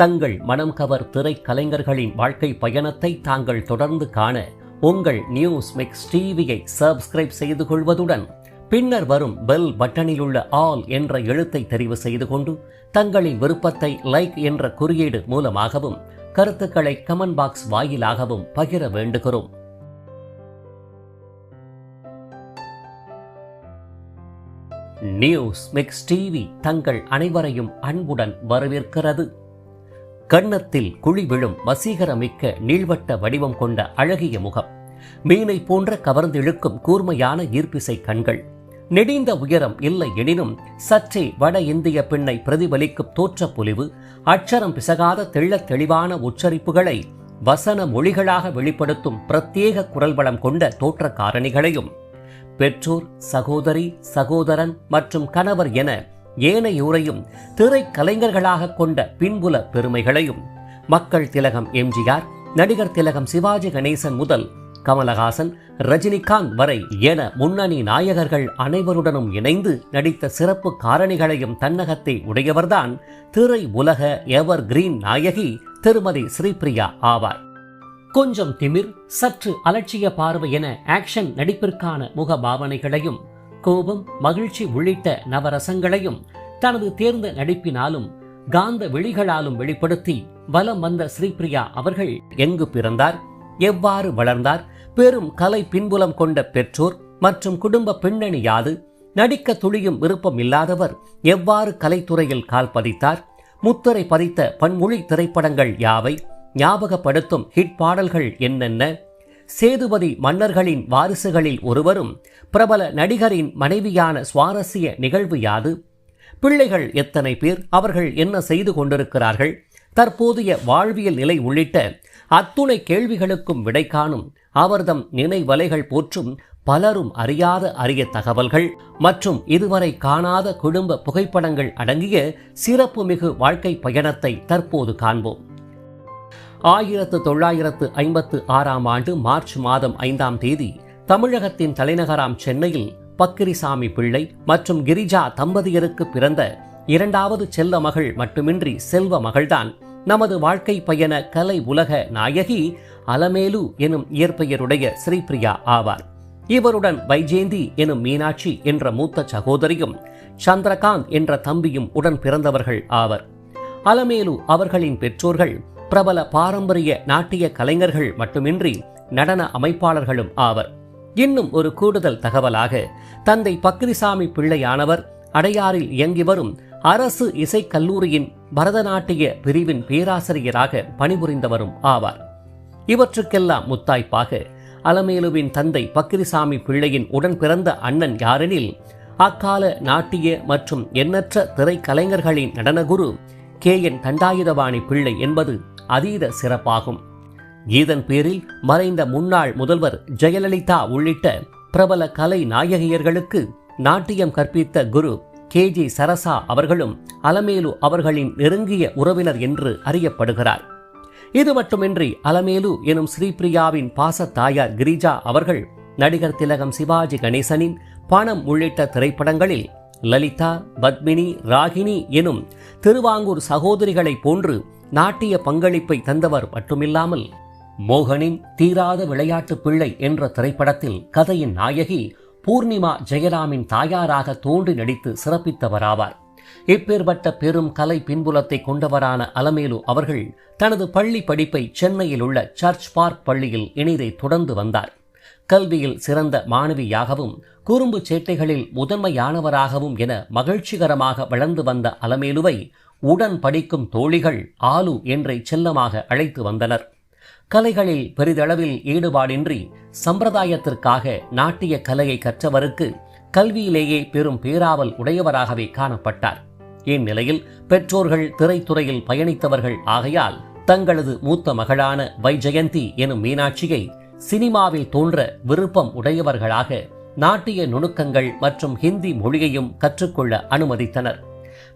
தங்கள் மனம் கவர் திரைக்கலைஞர்களின் வாழ்க்கை பயணத்தை தாங்கள் தொடர்ந்து காண உங்கள் நியூஸ் மிக்ஸ் டிவியை சப்ஸ்கிரைப் செய்து கொள்வதுடன் பின்னர் வரும் பெல் பட்டனில் உள்ள ஆல் என்ற எழுத்தை தெரிவு செய்து கொண்டு தங்களின் விருப்பத்தை லைக் என்ற குறியீடு மூலமாகவும் கருத்துக்களை கமெண்ட் பாக்ஸ் வாயிலாகவும் பகிர வேண்டுகிறோம். நியூஸ் மிக்ஸ் டிவி தங்கள் அனைவரையும் அன்புடன் வரவேற்கிறது. கன்னத்தில் குழி விழும் வசீகரமிக்க நீள்வட்ட வடிவம் கொண்ட அழகிய முகம். மீனை போன்ற கவர்ந்திழுக்கும் கூர்மையான ஈர்ப்பிசை கண்கள். நெடிந்த உயரம் இல்லை எனினும் சற்றே வட இந்திய பெண்ணை பிரதிபலிக்கும் தோற்ற பொலிவு அட்சரம் பிசகாத தெள்ளத் தெளிவான உச்சரிப்புகளை வசன மொழிகளாக வெளிப்படுத்தும் பிரத்யேக குரல் வளம் கொண்ட தோற்ற காரணிகளையும் பெற்றோர் சகோதரி சகோதரன் மற்றும் கணவர் என ஏனையோரையும் திரைக்கலைஞர்களாக கொண்ட பின்புல பெருமைகளையும். மக்கள் திலகம் எம்ஜிஆர் நடிகர் திலகம் சிவாஜி கணேசன் முதல் கமலஹாசன் ரஜினிகாந்த் வரை என முன்னணி நாயகர்கள் அனைவருடனும் இணைந்து நடித்த சிறப்பு காரணிகளையும் தன்னகத்தை உடையவர்தான் திரை உலக எவர் கிரீன் நாயகி திருமதி ஸ்ரீபிரியா ஆவார். கொஞ்சம் திமிர் சற்று அலட்சிய பார்வை என ஆக்ஷன் நடிப்பிற்கான முக பாவனைகளையும் கோபம் மகிழ்ச்சி உள்ளிட்ட நவரசங்களையும் தனது தேர்ந்த நடிப்பினாலும் காந்த விழிகளாலும் வெளிப்படுத்தி வலம் வந்த ஸ்ரீபிரியா அவர்கள் எங்கு பிறந்தார் எவ்வாறு வளர்ந்தார் பெரும் கலை பின்புலம் கொண்ட பெற்றோர் மற்றும் குடும்ப பின்னணி யாது நடிக்க துளியும் விருப்பம் இல்லாதவர் எவ்வாறு கலைத்துறையில் கால் பதித்தார் முத்தரை பதித்த பன்மொழி திரைப்படங்கள் யாவை ஞாபகப்படுத்தும் ஹிட் பாடல்கள் என்னென்ன சேதுபதி மன்னர்களின் வாரிசுகளில் ஒருவரும் பிரபல நடிகரின் மனைவியான சுவாரஸ்ய நிகழ்வு யாது? பிள்ளைகள் எத்தனை பேர்? அவர்கள் என்ன செய்து கொண்டிருக்கிறார்கள்? தற்போதைய வாழ்வியல் நிலை உள்ளிட்ட அத்துணை கேள்விகளுக்கும் விடை காணும் அவர்தம் நினைவலைகள் போற்றும் பலரும் அறியாத அரிய தகவல்கள் மற்றும் இதுவரை காணாத குடும்ப புகைப்படங்கள் அடங்கிய சிறப்புமிகு வாழ்க்கை பயணத்தை தற்போது காண்போம். ஆயிரத்து தொள்ளாயிரத்து ஐம்பத்து ஆறாம் ஆண்டு மார்ச் மாதம் ஐந்தாம் தேதி தமிழகத்தின் தலைநகராம் சென்னையில் பக்கிரிசாமி பிள்ளை மற்றும் கிரிஜா தம்பதியருக்கு பிறந்த இரண்டாவது செல்ல மகள் மட்டுமின்றி செல்வ மகள்தான். நமது வாழ்க்கை பயண கலை உலக நாயகி அலமேலு எனும் இயற்பெயருடைய ஸ்ரீபிரியா ஆவார். இவருடன் வைஜேந்தி எனும் மீனாட்சி என்ற மூத்த சகோதரியும் சந்திரகாந்த் என்ற தம்பியும் உடன் பிறந்தவர்கள் ஆவர். அலமேலு அவர்களின் பெற்றோர்கள் பிரபல பாரம்பரிய நாட்டிய கலைஞர்கள் மட்டுமின்றி நடன அமைப்பாளர்களும் ஆவர். இன்னும் ஒரு கூடுதல் தகவலாக தந்தை பக்ரிசாமி பிள்ளையானவர் அடையாறில் இயங்கி வரும் அரசு இசைக் கல்லூரியின் பரதநாட்டிய பிரிவின் பேராசிரியராக பணிபுரிந்தவரும் ஆவார். இவற்றுக்கெல்லாம் முத்தாய்ப்பாக அலமேலுவின் தந்தை பக்கிரிசாமி பிள்ளையின் உடன் பிறந்த அண்ணன் யாரெனில் அக்கால நாட்டிய மற்றும் எண்ணற்ற திரைக்கலைஞர்களின் நடனகுரு கே என் தண்டாயுதவாணி பிள்ளை என்பது அதீத சிறப்பாகும். இதன் பேரில் மறைந்த முன்னாள் முதல்வர் ஜெயலலிதா உள்ளிட்ட பிரபல கலை நாயகியர்களுக்கு நாட்டியம் கற்பித்த குரு கே ஜி சரசா அவர்களும் அலமேலு அவர்களின் நெருங்கிய உறவினர் என்று அறியப்படுகிறார். இது மட்டுமின்றி அலமேலு எனும் ஸ்ரீபிரியாவின் பாச தாயார் கிரிஜா அவர்கள் நடிகர் திலகம் சிவாஜி கணேசனின் பணம் உள்ளிட்ட திரைப்படங்களில் லலிதா பத்மினி ராகினி எனும் திருவாங்கூர் சகோதரிகளைப் போன்று நாட்டிய பங்களிப்பை தந்தவர் மட்டுமில்லாமல் மோகனின் தீராத விளையாட்டு பிள்ளை என்ற திரைப்படத்தில் கதையின் நாயகி பூர்ணிமா ஜெயராமின் தாயாராக தோன்றி நடித்து சிறப்பித்தவராவார். இப்பேற்பட்ட பெரும் கலை பின்புலத்தை கொண்டவரான அலமேலு அவர்கள் தனது பள்ளி படிப்பை சென்னையில் உள்ள சர்ச் பார்க் பள்ளியில் இணைதை தொடர்ந்து வந்தார். கல்வியில் சிறந்த மாணவியாகவும் குறும்பு சேட்டைகளில் முதன்மையானவராகவும் என மகிழ்ச்சிகரமாக வளர்ந்து வந்த அலமேலுவை உடன் படிக்கும் தோழிகள் ஆலு என்றை செல்லமாக அழைத்து வந்தனர். கலைகளில் பெரிதளவில் ஈடுபாடின்றி சம்பிரதாயத்திற்காக நாட்டிய கலையை கற்றவருக்கு கல்வியிலேயே பெரும் பேராவல் உடையவராகவே காணப்பட்டார். இந்நிலையில் பெற்றோர்கள் திரைத்துறையில் பயணித்தவர்கள் ஆகையால் தங்களது மூத்த மகளான வைஜெயந்தி எனும் மீனாட்சியை சினிமாவில் தோன்ற விருப்பம் உடையவர்களாக நாட்டிய நுணுக்கங்கள் மற்றும் ஹிந்தி மொழியையும் கற்றுக்கொள்ள அனுமதித்தனர்.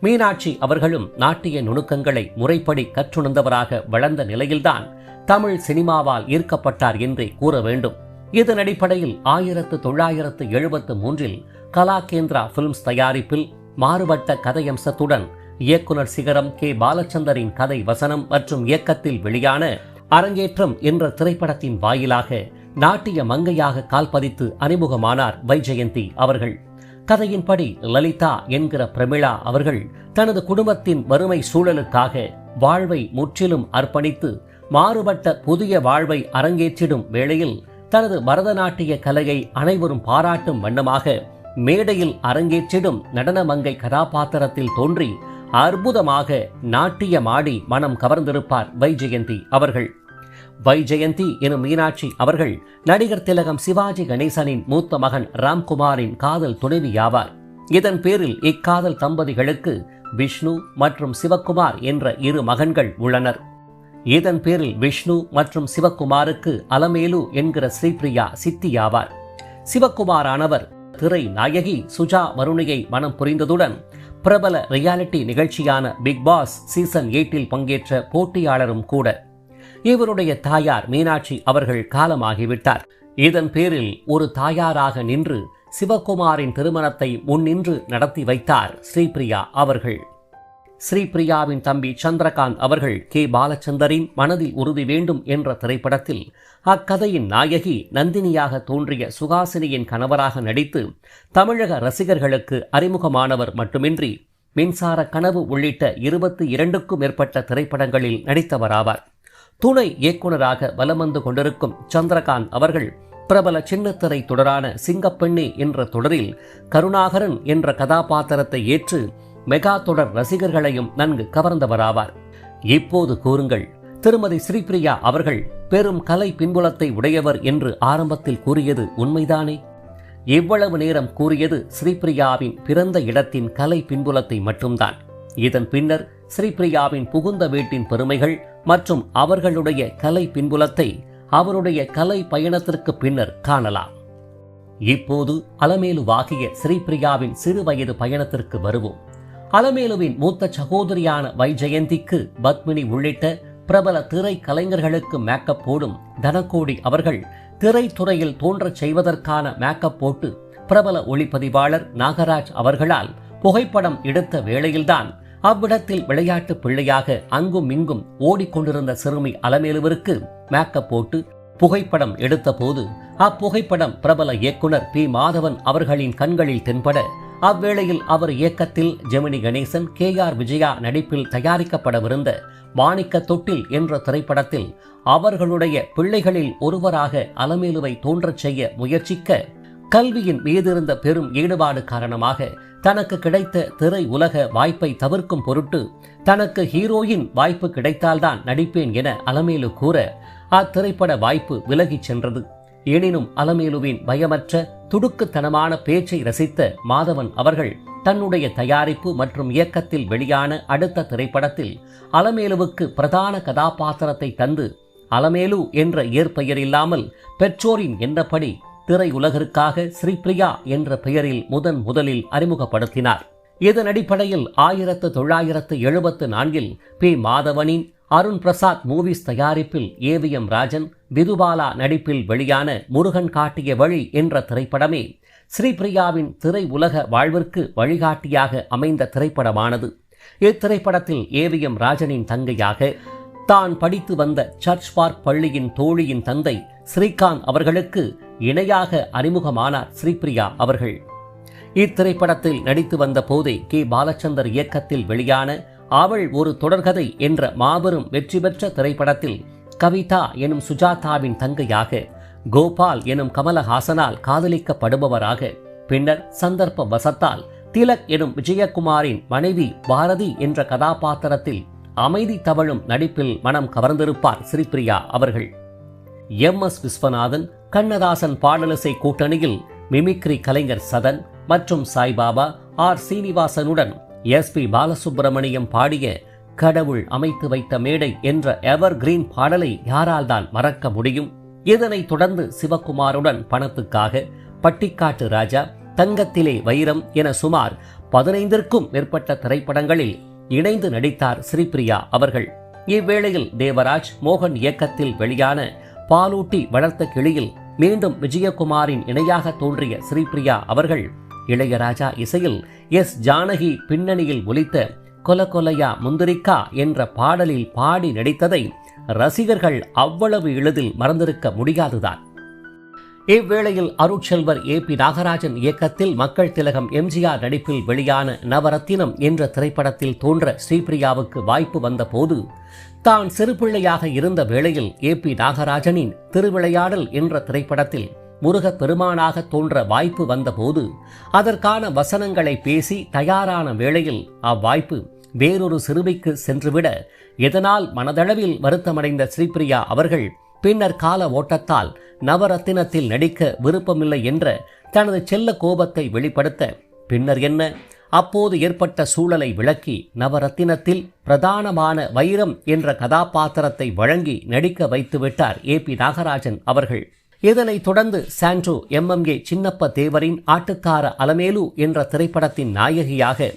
மீனாட்சி அவர்களும் நாட்டிய நுணுக்கங்களை முறைப்படி கற்றுணர்ந்தவராக வளர்ந்த நிலையில்தான் தமிழ் சினிமாவால் ஈர்க்கப்பட்டார் என்றே கூற வேண்டும். இதன் அடிப்படையில் ஆயிரத்து தொள்ளாயிரத்து எழுபத்து மூன்றில் கலாகேந்திரா பிலிம்ஸ் தயாரிப்பில் மாறுபட்ட கதையம்சத்துடன் இயக்குனர் சிகரம் கே. பாலச்சந்தரின் கதை வசனம் மற்றும் இயக்கத்தில் வெளியான அரங்கேற்றம் என்ற திரைப்படத்தின் வாயிலாக நாட்டிய மங்கையாக கால்பதித்து அறிமுகமானார் வைஜெயந்தி அவர்கள். கதையின்படி லலிதா என்கிற பிரமிளா அவர்கள் தனது குடும்பத்தின் வறுமை சூழலுக்காக வாழ்வை முற்றிலும் அர்ப்பணித்து மாறுபட்ட புதிய வாழ்வை அரங்கேற்றிடும் வேளையில் தனது பரதநாட்டிய கலையை அனைவரும் பாராட்டும் வண்ணமாக மேடையில் அரங்கேற்றிடும் நடனமங்கை கதாபாத்திரத்தில் தோன்றி அற்புதமாக நாட்டியமாடி மனம் கவர்ந்திருப்பார் வைஜெயந்தி அவர்கள். வைஜெயந்தி எனும் மீனாட்சி அவர்கள் நடிகர் திலகம் சிவாஜி கணேசனின் மூத்த மகன் ராம்குமாரின் காதல் துணைவியாவார். இதன் பேரில் இக்காதல் தம்பதிகளுக்கு விஷ்ணு மற்றும் சிவக்குமார் என்ற இரு மகன்கள் உள்ளனர். இதன் பேரில் விஷ்ணு மற்றும் சிவக்குமாருக்கு அலமேலு என்கிற ஸ்ரீபிரியா சித்தியாவார். சிவக்குமாரானவர் திரை நாயகி சுஜா வருணியை மனம் புரிந்ததுடன் பிரபல ரியாலிட்டி நிகழ்ச்சியான பிக் பாஸ் சீசன் எயிட்டில் பங்கேற்ற போட்டியாளரும் கூட. இவருடைய தாயார் மீனாட்சி அவர்கள் காலமாகிவிட்டார். இதன் பேரில் ஒரு தாயாராக நின்று சிவகுமாரின் திருமணத்தை முன்னின்று நடத்தி வைத்தார் ஸ்ரீபிரியா அவர்கள். ஸ்ரீபிரியாவின் தம்பி சந்திரகாந்த் அவர்கள் கே. பாலச்சந்தரின் மனதில் உறுதி வேண்டும் என்ற திரைப்படத்தில் அக்கதையின் நாயகி நந்தினியாக தோன்றிய சுகாசினியின் கணவராக நடித்து தமிழக ரசிகர்களுக்கு அறிமுகமானவர் மட்டுமின்றி மின்சார கனவு உள்ளிட்ட இருபத்தி இரண்டுக்கும் மேற்பட்ட திரைப்படங்களில் நடித்தவராவார். துணை இயக்குனராக வலம் வந்து கொண்டிருக்கும் சந்திரகாந்த் அவர்கள் பிரபல சின்னத்திரை தொடரான சிங்கப்பெண்ணே என்ற தொடரில் கருணாகரன் என்ற கதாபாத்திரத்தை ஏற்று மெகா தொடர் ரசிகர்களையும் நன்கு கவர்ந்தவராவார். இப்போது கூறுங்கள் திருமதி ஸ்ரீபிரியா அவர்கள் பெரும் கலை பின்புலத்தை உடையவர் என்று ஆரம்பத்தில் கூறியது உண்மைதானே? இவ்வளவு நேரம் கூறியது ஸ்ரீபிரியாவின் பிறந்த இடத்தின் கலை பின்புலத்தை மட்டும்தான். இதன் பின்னர் ஸ்ரீபிரியாவின் புகுந்த வீட்டின் பெருமைகள் மற்றும் அவர்களுடைய கலை பின்புலத்தை அவருடைய கலை பயணத்திற்கு பின்னர் காணலாம். இப்போது அலமேலுவாகிய ஸ்ரீபிரியாவின் சிறுவயது பயணத்திற்கு வருவோம். அலமேலுவின் மூத்த சகோதரியான வைஜெயந்திக்கு பத்மினி உள்ளிட்ட பிரபல திரை கலைஞர்களுக்கு மேக்கப் போடும் தனகோடி அவர்கள் திரைத்துறையில் தோன்றச் செய்வதற்கான மேக்கப் போட்டு பிரபல ஒளிப்பதிவாளர் நாகராஜ் அவர்களால் புகைப்படம் எடுத்த வேளையில்தான் அவ்விடத்தில் விளையாட்டு பிள்ளையாக அங்கும் இங்கும் ஓடிக்கொண்டிருந்த சிறுமி அலமேலுவிற்கு மேக்கப் போட்டு புகைப்படம் எடுத்தபோது அப்புகைப்படம் பிரபல இயக்குனர் பி. மாதவன் அவர்களின் கண்களில் தென்பட அவ்வேளையில் அவர் இயக்கத்தில் ஜெமினி கணேசன் கே. ஆர். விஜயா நடிப்பில் தயாரிக்கப்படவிருந்த மாணிக்க தொட்டில் என்ற திரைப்படத்தில் அவர்களுடைய பிள்ளைகளில் ஒருவராக அலமேலுவை தோன்றச் செய்ய முயற்சிக்க கல்வியின் மீதிருந்த பெரும் ஈடுபாடு காரணமாக தனக்கு கிடைத்த திரை உலக வாய்ப்பை தவிர்க்கும் பொருட்டு தனக்கு ஹீரோயின் வாய்ப்பு கிடைத்தால்தான் நடிப்பேன் என அலமேலு கூற அத்திரைப்பட வாய்ப்பு விலகிச் சென்றது. எனினும் அலமேலுவின் பயமற்ற துடுக்குத்தனமான பேச்சை ரசித்த மாதவன் அவர்கள் தன்னுடைய தயாரிப்பு மற்றும் இயக்கத்தில் வெளியான அடுத்த திரைப்படத்தில் அலமேலுவுக்கு பிரதான கதாபாத்திரத்தை தந்து அலமேலு என்ற இயற்பெயர் இல்லாமல் பெற்றோரின் எண்ணப்படி திரையுலகிற்காக ஸ்ரீபிரியா என்ற பெயரில் முதன் முதலில் அறிமுகப்படுத்தினார். இதன் அடிப்படையில் ஆயிரத்து தொள்ளாயிரத்து எழுபத்து நான்கில் பி. மாதவனின் அருண் பிரசாத் மூவிஸ் தயாரிப்பில் ஏவிஎம் ராஜன் விதுபாலா நடிப்பில் வெளியான முருகன் காட்டிய வழி என்ற திரைப்படமே ஸ்ரீபிரியாவின் திரை உலக வாழ்விற்கு வழிகாட்டியாக அமைந்த திரைப்படமானது. இத்திரைப்படத்தில் ஏவிஎம் ராஜனின் தங்கையாக தான் படித்து வந்த சர்ச் பார்க் பள்ளியின் தோழியின் தந்தை ஸ்ரீகாந்த் அவர்களுக்கு இணையாக அறிமுகமானார் ஸ்ரீபிரியா அவர்கள். இத்திரைப்படத்தில் நடித்து வந்த போதே கே. பாலச்சந்தர் இயக்கத்தில் வெளியான அவள் ஒரு தொடர்கதை என்ற மாபெரும் வெற்றி பெற்ற திரைப்படத்தில் கவிதா எனும் சுஜாதாவின் தங்கையாக கோபால் எனும் கமலஹாசனால் காதலிக்கப்படுபவராக பின்னர் சந்தர்ப்ப வசத்தால் திலக் எனும் விஜயகுமாரின் மனைவி பாரதி என்ற கதாபாத்திரத்தில் அமைதி தவழும் நடிப்பில் மனம் கவர்ந்திருப்பார் ஸ்ரீபிரியா அவர்கள். எம். எஸ். விஸ்வநாதன் கண்ணதாசன் பாடலிசை கூட்டணியில் மிமிக்ரி கலைஞர் சதன் மற்றும் சாய்பாபா ஆர். சீனிவாசனுடன் எஸ். பி. பாலசுப்பிரமணியம் பாடிய கடவுள் அமைத்து வைத்த மேடை என்ற எவர் கிரீன் பாடலை யாரால் தான் மறக்க முடியும்? இதனைத் தொடர்ந்து சிவகுமாருடன் பணத்துக்காக பட்டிக்காட்டு ராஜா தங்கத்திலே வைரம் என சுமார் பதினைந்திற்கும் மேற்பட்ட திரைப்படங்களில் இணைந்து நடித்தார் ஸ்ரீபிரியா அவர்கள். இவ்வேளையில் தேவராஜ் மோகன் இயக்கத்தில் வெளியான பாலூட்டி வளர்த்த கிளியில் மீண்டும் விஜயகுமாரின் இணையாக தோன்றிய ஸ்ரீபிரியா அவர்கள். இளையராஜா இசையில் எஸ் ஜானகி பின்னணியில் ஒலித்த கொல கொலையா முந்திரிக்கா என்ற பாடலில் பாடி நடித்ததை ரசிகர்கள் அவ்வளவு எளிதில் மறந்திருக்க முடியாதுதான். இவ்வேளையில் அருட்செல்வர் ஏ பி நாகராஜன் இயக்கத்தில் மக்கள் திலகம் எம்ஜிஆர் நடிப்பில் வெளியான நவரத்தினம் என்ற திரைப்படத்தில் தோன்ற ஸ்ரீபிரியாவுக்கு வாய்ப்பு வந்தபோது தான் சிறுபிள்ளையாக இருந்த வேளையில் ஏ பி நாகராஜனின் திருவிளையாடல் என்ற திரைப்படத்தில் முருகப் பெருமானாக தோன்ற வாய்ப்பு வந்தபோது அதற்கான வசனங்களை பேசி தயாரான வேளையில் அவ்வாய்ப்பு வேறொரு சிறுமிக்கு சென்றுவிட இதனால் மனதளவில் வருத்தமடைந்த ஸ்ரீபிரியா அவர்கள் பின்னர் கால ஓட்டத்தால் நவரத்தினத்தில் நடிக்க விருப்பமில்லை என்ற தனது செல்ல கோபத்தை வெளிப்படுத்த பின்னர் என்ன? அப்போது ஏற்பட்ட சூழலை விளக்கி நவரத்தினத்தில் பிரதானமான வைரம் என்ற கதாபாத்திரத்தை வழங்கி நடிக்க வைத்துவிட்டார் ஏ பி நாகராஜன் அவர்கள். இதனைத் தொடர்ந்து சாண்ட்ரோ எம்எம்ஏ சின்னப்ப தேவரின் ஆட்டுக்கார அலமேலு என்ற திரைப்படத்தின் நாயகியாக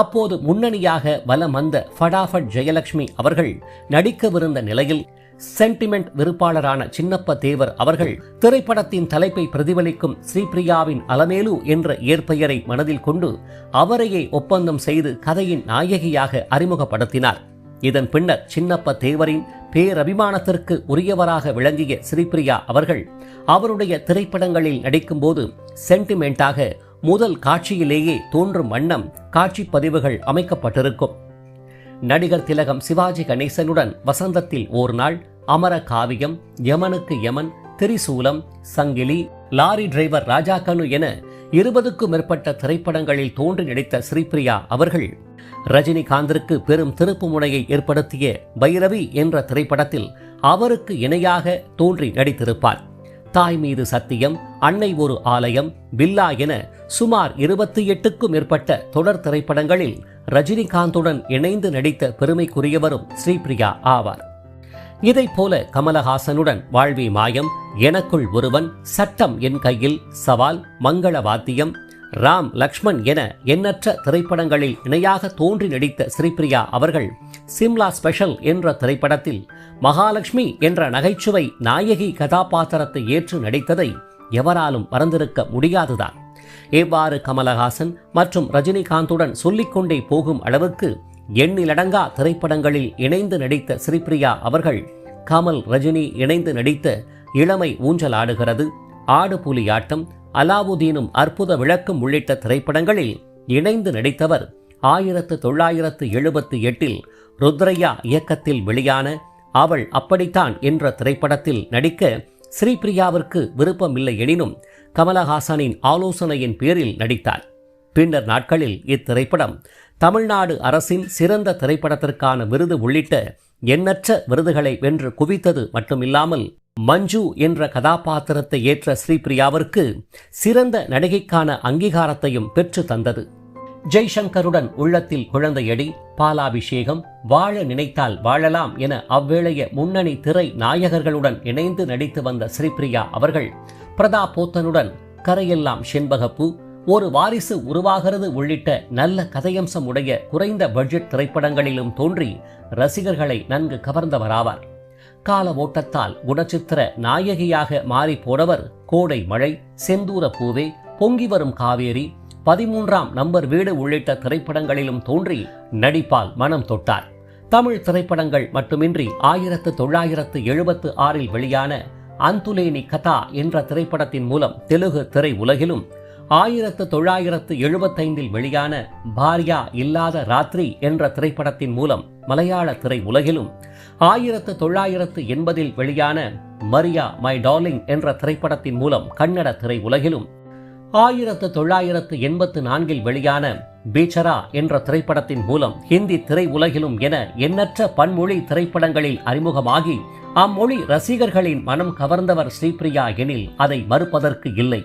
அப்போது முன்னணியாக வலம் வந்த ஃபடாஃபட் ஜெயலட்சுமி அவர்கள் நடிக்கவிருந்த நிலையில் சென்டிமெண்ட் விருப்பாளரான சின்னப்ப தேவர் அவர்கள் திரைப்படத்தின் தலைப்பை பிரதிபலிக்கும் ஸ்ரீபிரியாவின் அலமேலு என்ற இயற்பெயரை மனதில் கொண்டு அவரையே ஒப்பந்தம் செய்து கதையின் நாயகியாக அறிமுகப்படுத்தினார். இதன் பின்னர் சின்னப்ப தேவரின் பேரபிமானத்திற்கு உரியவராக விளங்கிய ஸ்ரீபிரியா அவர்கள் அவருடைய திரைப்படங்களில் நடிக்கும்போது சென்டிமெண்டாக முதல் காட்சியிலேயே தோன்றும் வண்ணம் காட்சி பதிவுகள் அமைக்கப்பட்டிருக்கும். நடிகர் திலகம் சிவாஜி கணேசனுடன் வசந்தத்தில் ஓர் நாள் அமர காவியம் யமனுக்கு யமன் திரிசூலம் சங்கிலி லாரி டிரைவர் ராஜாக்கனு என இருபதுக்கும் மேற்பட்ட திரைப்படங்களில் தோன்றி நடித்த ஸ்ரீபிரியா அவர்கள் ரஜினிகாந்திற்கு பெரும் திருப்பு முனையை ஏற்படுத்திய பைரவி என்ற திரைப்படத்தில் அவருக்கு இணையாக தோன்றி நடித்திருப்பார். தாய் மீது சத்தியம் அன்னை ஒரு ஆலயம் பில்லா என சுமார் இருபத்தி எட்டுக்கும் மேற்பட்ட தொடர் திரைப்படங்களில் ரஜினிகாந்துடன் இணைந்து நடித்த பெருமைக்குரியவரும் ஸ்ரீபிரியா ஆவார். இதைப் போல கமலஹாசனுடன் வாழ்வி மாயம் எனக்குள் ஒருவன் சட்டம் என் கையில் சவால் மங்கள வாத்தியம் ராம் லக்ஷ்மண் என எண்ணற்ற திரைப்படங்களில் இணையாக தோன்றி நடித்த ஸ்ரீபிரியா அவர்கள் சிம்லா ஸ்பெஷல் என்ற திரைப்படத்தில் மகாலட்சுமி என்ற நகைச்சுவை நாயகி கதாபாத்திரத்தை ஏற்று நடித்ததை எவராலும் மறந்திருக்க முடியாதுதான். எவ்வாறு கமலஹாசன் மற்றும் ரஜினிகாந்துடன் சொல்லிக்கொண்டே போகும் அளவுக்கு எண்ணிலடங்கா திரைப்படங்களில் இணைந்து நடித்த ஸ்ரீபிரியா அவர்கள் கமல் ரஜினி இணைந்து நடித்த இளமை ஊஞ்சல் ஆடுகிறது ஆடு புலியாட்டம் அலாவுதீனும் அற்புத விளக்கும் உள்ளிட்ட திரைப்படங்களில் இணைந்து நடித்தவர் ஆயிரத்து தொள்ளாயிரத்து எழுபத்தி எட்டில் ருத்ரையா இயக்கத்தில் வெளியான அவள் அப்படித்தான் என்ற திரைப்படத்தில் நடிக்க ஸ்ரீபிரியாவிற்கு விருப்பமில்லை எனினும் கமலஹாசனின் ஆலோசனையின் பேரில் நடித்தார். பின்னர் நாட்களில் இத்திரைப்படம் தமிழ்நாடு அரசின் சிறந்த திரைப்படத்திற்கான விருது உள்ளிட்ட எண்ணற்ற விருதுகளை வென்று குவித்தது மட்டுமில்லாமல் மஞ்சு என்ற கதாபாத்திரத்தை ஏற்ற ஸ்ரீபிரியாவிற்கு சிறந்த நடிகைக்கான அங்கீகாரத்தையும் பெற்று தந்தது. ஜெய்சங்கருடன் உள்ளத்தில் குழந்தையடி பாலாபிஷேகம் வாழ நினைத்தால் வாழலாம் என அவ்வேளைய முன்னணி திரை நாயகர்களுடன் இணைந்து நடித்து வந்த ஸ்ரீபிரியா அவர்கள் பிரதாப் போத்தனுடன் கரையெல்லாம் செண்பகப்பூ ஒரு வாரிசு உருவாகிறது உள்ளிட்ட நல்ல கதையம்சம் உடைய குறைந்த பட்ஜெட் திரைப்படங்களிலும் தோன்றி ரசிகர்களை நன்கு கவர்ந்தவராவார். கால ஓட்டத்தால் குணச்சித்திர நாயகியாக மாறி போனவர் கோடை மழை செந்தூர பூவே பொங்கி வரும் காவேரி பதிமூன்றாம் நம்பர் வீடு உள்ளிட்ட திரைப்படங்களிலும் தோன்றி நடிப்பால் மனம் தொட்டார். தமிழ் திரைப்படங்கள் மட்டுமின்றி ஆயிரத்து தொள்ளாயிரத்து எழுபத்து ஆறில் வெளியான அந்துலேனி கதா என்ற திரைப்படத்தின் மூலம் தெலுங்கு திரை உலகிலும் ஆயிரத்து தொள்ளாயிரத்து எழுபத்தைந்தில் வெளியான பாரியா இல்லாத ராத்திரி என்ற திரைப்படத்தின் மூலம் மலையாள திரை உலகிலும் ஆயிரத்து தொள்ளாயிரத்து எண்பதில் வெளியான மரியா மை டார்லிங் என்ற திரைப்படத்தின் மூலம் கன்னட திரை உலகிலும் ஆயிரத்து தொள்ளாயிரத்து எண்பத்து நான்கில் வெளியான பீச்சரா என்ற திரைப்படத்தின் மூலம் ஹிந்தி திரை உலகிலும் என எண்ணற்ற பன்மொழி திரைப்படங்களில் அறிமுகமாகி அம்மொழி ரசிகர்களின் மனம் கவர்ந்தவர் ஸ்ரீபிரியா எனில் அதை மறுப்பதற்கு இல்லை.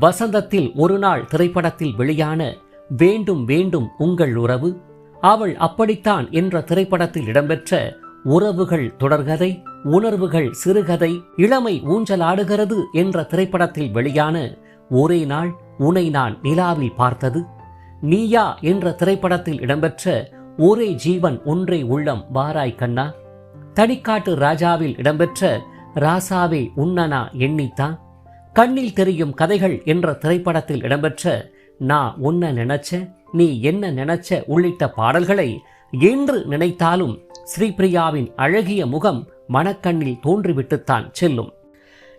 வசந்தத்தில் ஒரு நாள் திரைப்படத்தில் வெளியான வேண்டும் வேண்டும் உங்கள் உறவு அவள் அப்படித்தான் என்ற திரைப்படத்தில் இடம்பெற்ற உறவுகள் தொடர்கதை உணர்வுகள் சிறுகதை இளமை ஊஞ்சலாடுகிறது என்ற திரைப்படத்தில் வெளியான ஒரே நாள் உனை நான் நிலாவில் பார்த்தது நீயா என்ற திரைப்படத்தில் இடம்பெற்ற ஒரே ஜீவன் ஒன்றே உள்ளம் வாராய் கண்ணா தனிக்காட்டு ராஜாவில் இடம்பெற்ற ராசாவே உன்னனா எண்ணித்தான். கண்ணில் தெரியும் கதைகள் என்ற திரைப்படத்தில் இடம்பெற்ற நான் உன்ன நினைச்ச நீ என்ன நினைச்ச உள்ளிட்ட பாடல்களை என்று நினைத்தாலும் ஸ்ரீபிரியாவின் அழகிய முகம் மனக்கண்ணில் தோன்றிவிட்டுத்தான் செல்லும்.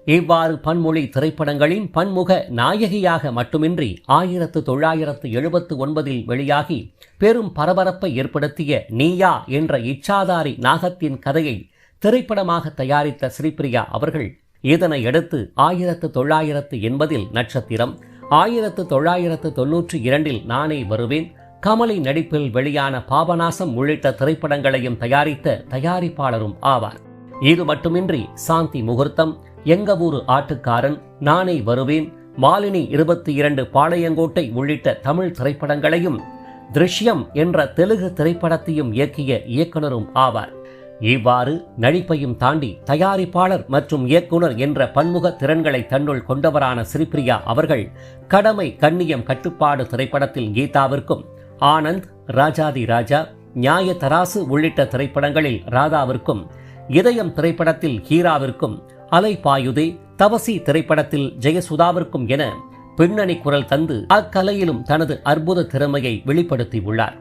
இவ்வாறு பன்மொழி திரைப்படங்களின் பன்முக நாயகியாக மட்டுமின்றி ஆயிரத்து தொள்ளாயிரத்து எழுபத்து ஒன்பதில் வெளியாகி பெரும் பரபரப்பை ஏற்படுத்திய நீயா என்ற இச்சாதாரி நாகத்தின் கதையை திரைப்படமாக தயாரித்த ஸ்ரீபிரியா அவர்கள் இதனை அடுத்து ஆயிரத்து தொள்ளாயிரத்து எண்பதில் நட்சத்திரம் ஆயிரத்து தொள்ளாயிரத்து தொன்னூற்றி இரண்டில் நானே வருவேன் கமலி நடிப்பில் வெளியான பாபநாசம் உள்ளிட்ட திரைப்படங்களையும் தயாரித்த தயாரிப்பாளரும் ஆவார். இது மட்டுமின்றி சாந்தி முகூர்த்தம் எங்க ஊரு ஆட்டுக்காரன் நானே வருவேன் மாலினி இருபத்தி இரண்டு பாளையங்கோட்டை உள்ளிட்ட தமிழ் திரைப்படங்களையும் திருஷ்யம் என்ற தெலுங்கு திரைப்படத்தையும் இயக்கிய இயக்குனரும் ஆவார். இவ்வாறு நடிப்பையும் தாண்டி தயாரிப்பாளர் மற்றும் இயக்குனர் என்ற பன்முக திறன்களை தன்னுள் கொண்டவரான ஸ்ரீபிரியா அவர்கள் கடமை கண்ணியம் கட்டுப்பாடு திரைப்படத்தில் கீதாவிற்கும் ஆனந்த் ராஜாதி ராஜா நியாய தராசு உள்ளிட்ட திரைப்படங்களில் ராதாவிற்கும் இதயம் திரைப்படத்தில் ஹீராவிற்கும் அலை பாயுதே தவசி திரைப்படத்தில் ஜெயசுதாவிற்கும் என பின்னணி குரல் தந்து அக்கலையிலும் தனது அற்புத திறமையை வெளிப்படுத்தியுள்ளார்.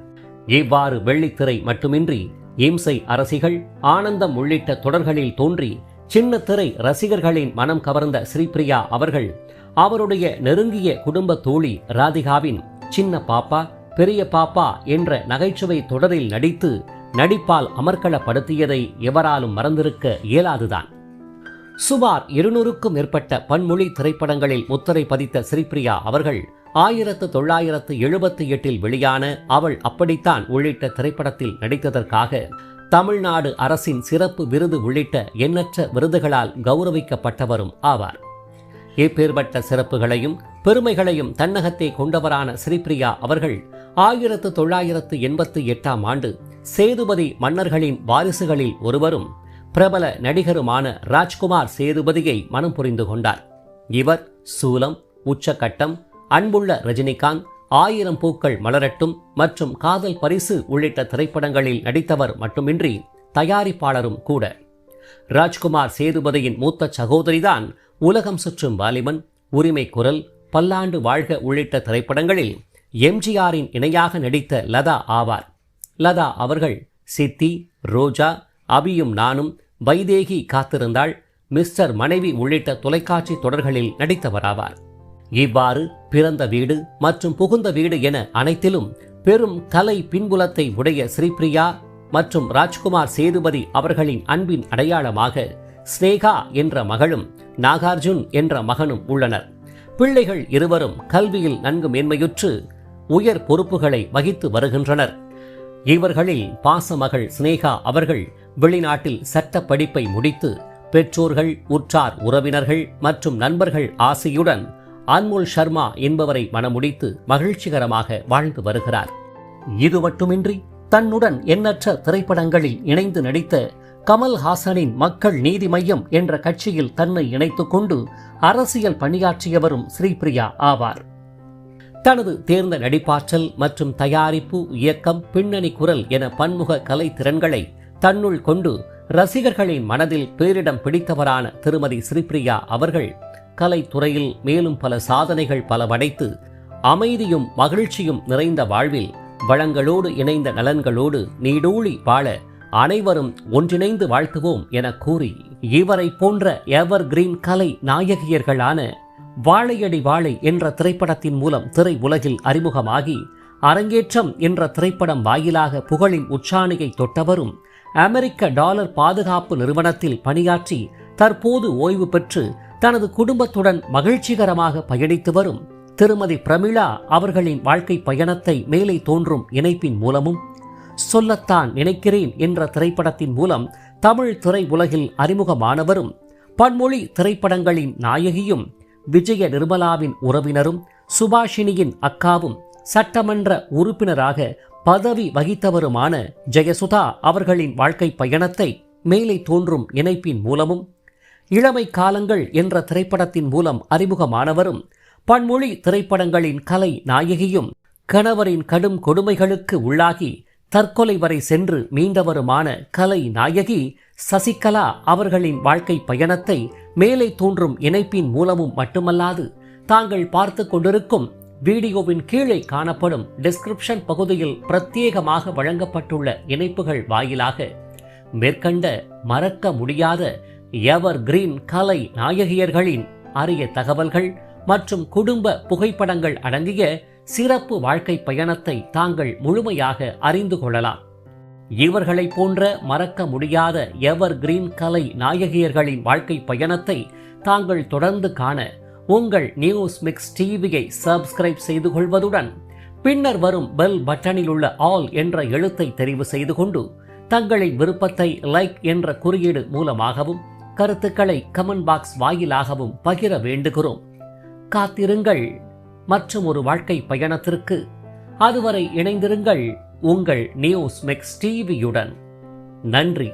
இவ்வாறு வெள்ளித்திரை மட்டுமின்றி இம்சை அரசிகள் ஆனந்தம் உள்ளிட்ட தொடர்களில் தோன்றி சின்ன திரை ரசிகர்களின் மனம் கவர்ந்த ஸ்ரீபிரியா அவர்கள் அவருடைய நெருங்கிய குடும்ப தோழி ராதிகாவின் சின்ன பாப்பா பெரிய பாப்பா என்ற நகைச்சுவை தொடரில் நடித்து நடிப்பால் அமர்க்களப்படுத்தியதை எவராலும் மறந்திருக்க இயலாதுதான். சுமார் இருநூறுக்கும் மேற்பட்ட பன்மொழி திரைப்படங்களில் முத்திரை பதித்த ஸ்ரீபிரியா அவர்கள் ஆயிரத்து தொள்ளாயிரத்து எழுபத்தி எட்டில் வெளியான அவள் அப்படித்தான் உள்ளிட்ட திரைப்படத்தில் நடித்ததற்காக தமிழ்நாடு அரசின் சிறப்பு விருது உள்ளிட்ட எண்ணற்ற விருதுகளால் கௌரவிக்கப்பட்டவரும் ஆவார். இப்பேற்பட்ட சிறப்புகளையும் பெருமைகளையும் தன்னகத்தை கொண்டவரான ஸ்ரீபிரியா அவர்கள் ஆயிரத்து தொள்ளாயிரத்து எண்பத்தி எட்டாம் ஆண்டு சேதுபதி மன்னர்களின் வாரிசுகளில் ஒருவரும் பிரபல நடிகருமான ராஜ்குமார் சேதுபதியை மனம் புரிந்து கொண்டார். இவர் சூலம் உச்சக்கட்டம் அன்புள்ள ரஜினிகாந்த் ஆயிரம் பூக்கள் மலரட்டும் மற்றும் காதல் பரிசு உள்ளிட்ட திரைப்படங்களில் நடித்தவர் மட்டுமின்றி தயாரிப்பாளரும் கூட. ராஜ்குமார் சேதுபதியின் மூத்த சகோதரிதான் உலகம் சுற்றும் வாலிபன் உரிமை குரல் பல்லாண்டு வாழ்க உள்ளிட்ட திரைப்படங்களில் எம்ஜிஆரின் இணையாக நடித்த லதா ஆவார். லதா அவர்கள் சித்தி ரோஜா அபியும் நானும் வைதேகி காத்திருந்தாள் மிஸ்டர் மனைவி உள்ளிட்ட தொலைக்காட்சி தொடர்களில் நடித்தவராவார். இவ்வாறு பிறந்த வீடு மற்றும் புகுந்த வீடு என அனைத்திலும் பெரும் கலை பின்புலத்தை உடைய ஸ்ரீபிரியா மற்றும் ராஜ்குமார் சேதுபதி அவர்களின் அன்பின் அடையாளமாக ஸ்னேகா என்ற மகளும் நாகார்ஜுன் என்ற மகனும் உள்ளனர். பிள்ளைகள் இருவரும் கல்வியில் நன்கு மேன்மையுற்று உயர் பொறுப்புகளை வகித்து வருகின்றனர். இவர்களில் பாசமகள் ஸ்னேகா அவர்கள் வெளிநாட்டில் சட்ட படிப்பை முடித்து பெற்றோர்கள் உற்றார் உறவினர்கள் மற்றும் நண்பர்கள் ஆசையுடன் அன்முல் சர்மா என்பவரை மணமுடித்து மகிழ்ச்சிகரமாக வாழ்ந்து வருகிறார். இது மட்டுமின்றி தன்னுடன் எண்ணற்ற திரைப்படங்களில் இணைந்து நடித்த கமல்ஹாசனின் மக்கள் நீதி மையம் என்ற கட்சியில் தன்னை இணைத்துக் கொண்டு அரசியல் பணியாற்றியவரும் ஸ்ரீபிரியா ஆவார். தனது தேர்ந்த நடிப்பாற்றல் மற்றும் தயாரிப்பு இயக்கம் பின்னணி குரல் என பன்முக கலை திறன்களை தன்னுள் கொண்டு ரசிகர்களின் மனதில் பேரிடம் பிடித்தவரான திருமதி ஸ்ரீபிரியா அவர்கள் கலைத்துறையில் மேலும் பல சாதனைகள் பல படைத்து அமைதியும் மகிழ்ச்சியும் நிறைந்த வாழ்வில் வளங்களோடு இணைந்த நலன்களோடு நீடூழி வாழ அனைவரும் ஒன்றிணைந்து வாழ்த்துவோம் என கூறி இவரை போன்ற எவர் கிரீன் கலை நாயகியர்களான வாழையடி வாழை என்ற திரைப்படத்தின் மூலம் திரை உலகில் அறிமுகமாகி அரங்கேற்றம் என்ற திரைப்படம் வாயிலாக புகழின் உச்சாணியை தொட்டவரும் அமெரிக்க டாலர் பாதுகாப்பு நிறுவனத்தில் பணியாற்றி தற்போது ஓய்வு பெற்று தனது குடும்பத்துடன் மகிழ்ச்சிகரமாக பயணித்து வரும் திருமதி பிரமிளா அவர்களின் வாழ்க்கை பயணத்தை மேலே தோன்றும் இணைப்பின் மூலமும் சொல்லத்தான் நினைக்கிறேன் என்ற திரைப்படத்தின் மூலம் தமிழ் திரை உலகில் அறிமுகமானவரும் பன்மொழி திரைப்படங்களின் நாயகியும் விஜய நிர்மலாவின் உறவினரும் சுபாஷினியின் அக்காவும் சட்டமன்ற உறுப்பினராக பதவி வகித்தவருமான ஜெயசுதா அவர்களின் வாழ்க்கை பயணத்தை மேலே தோன்றும் இணைப்பின் மூலமும் இளமை காலங்கள் என்ற திரைப்படத்தின் மூலம் அறிமுகமானவரும் பன்மொழி திரைப்படங்களின் கலை நாயகியும் கணவரின் கடும் கொடுமைகளுக்கு உள்ளாகி தற்கொலை வரை சென்று மீண்டவருமான கலை நாயகி சசிகலா அவர்களின் வாழ்க்கை பயணத்தை மேலே தோன்றும் இணைப்பின் மூலமும் மட்டுமல்லாது தாங்கள் பார்த்து கொண்டிருக்கும் வீடியோவின் கீழே காணப்படும் டிஸ்கிரிப்ஷன் பகுதியில் பிரத்யேகமாக வழங்கப்பட்டுள்ள இணைப்புகள் வாயிலாக மேற்கண்ட மறக்க முடியாத எவர் கிரீன் கலை நாயகியர்களின் அரிய தகவல்கள் மற்றும் குடும்ப புகைப்படங்கள் அடங்கிய சிறப்பு வாழ்க்கை பயணத்தை தாங்கள் முழுமையாக அறிந்து கொள்ளலாம். இவர்களைப் போன்ற மறக்க முடியாத எவர் கிரீன் கலை நாயகியர்களின் வாழ்க்கை பயணத்தை தாங்கள் தொடர்ந்து காண உங்கள் நியூஸ் மிக்ஸ் டிவியை சப்ஸ்கிரைப் செய்து கொள்வதுடன் பின்னர் வரும் பெல் பட்டனில் உள்ள ஆல் என்ற எழுத்தை தெரிவு செய்து கொண்டு தங்களின் விருப்பத்தை லைக் என்ற குறியீடு மூலமாகவும் கருத்துக்களை கமெண்ட் பாக்ஸ் வாயிலாகவும் பகிர வேண்டுகிறோம். காத்திருங்கள். மற்றும் ஒரு வாழ்க்கை பயணத்திற்கு அதுவரை இணைந்திருங்கள் உங்கள் நியூஸ் மெக்ஸ் டிவியுடன். நன்றி.